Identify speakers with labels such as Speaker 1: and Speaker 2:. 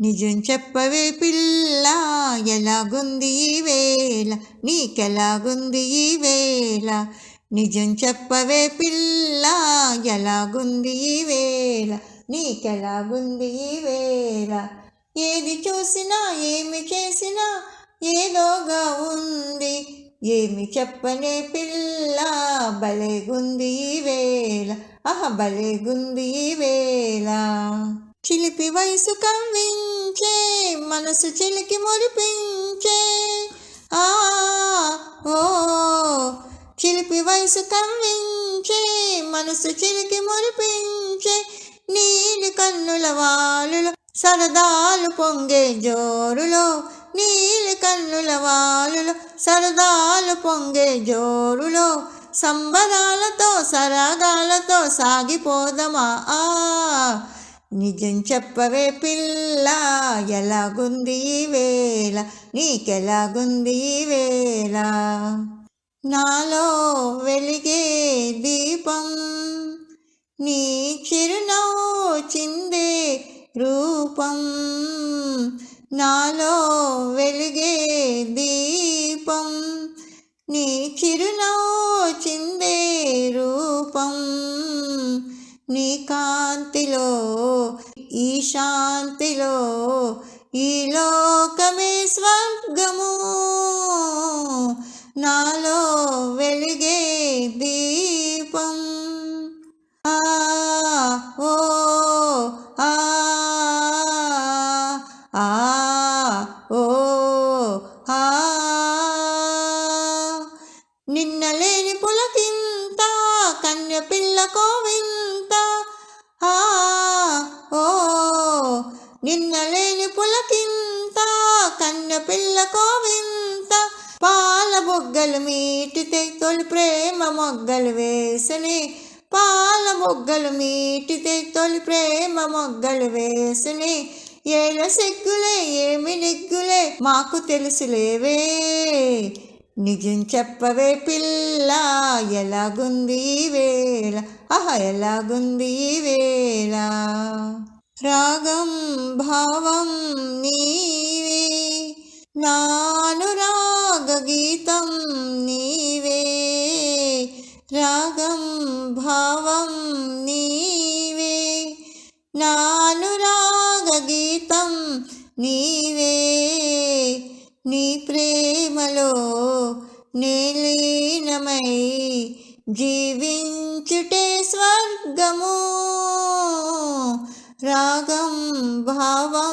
Speaker 1: నిజం చెప్పవే పిల్ల ఎలాగుంది ఈ వేళ? నీకెలాగుంది ఈ వేళ? నిజం చెప్పవే పిల్ల ఎలాగుంది ఈ వేళ? నీకెలాగుంది ఈ వేళ? ఏది చూసినా ఏమి చేసినా ఏదోగా ఉంది. ఏమి చెప్పనే పిల్ల భలేగుంది ఈ వేళ? ఆహ భలేగుంది ఈ వేళ? చిలిపి వయసు కవ్వించే మనసు చిలికి మురిపించే. ఆ ఓ చిలిపి వయసు కవ్వించే మనసు చిలికి మురిపించే. నీలి కన్నుల వాలులో సరదాలు పొంగే జోరులో నీలి కన్నుల వాలులో సరదాలు పొంగే జోరులో సంబరాలతో సరదాలతో సాగిపోదమా? ఆ నిజం చెప్పవే పిల్ల ఎలాగుంది ఈ వేళ? నీకెలాగుంది ఈ వేళ? నాలో వెలిగే దీపం నీ చిరునవ్వు చిందే రూపం. నాలో వెలిగే దీపం నీ చిరునవ్వు చిందే రూపం. నీ కాంతిలో ఈ శాంతిలో ఈ లోకమే స్వర్గము. నాలో వెలిగే దీపం. ఆ ఓ ఆ ఆ ఓ ఆ. నిన్న లేని పులకింత కన్య పిల్ల కోవింత నిన్న లేని పులకింత కన్న పిల్ల కోవింత. పాల బొగ్గలు మీటితే తొలి ప్రేమ మొగ్గలు వేసుని. పాల బొగ్గలు మీటితే తొలి ప్రేమ మొగ్గలు వేసుని. ఏల సెగ్గులే ఏమి నిగ్గులే మాకు తెలుసులేవే. నిజం చెప్పవే పిల్ల ఎలాగుంది ఈ వేళ? ఆహా ఎలాగుంది ఈ వేళ? రాగం భావం నీవే నానురాగ గీతం నీవే రాగం భావం నీవే నానురాగ గీతం నీవే నీ ప్రేమలో నీలీనమై జీవించుటే స్వర్గము రాగం భావం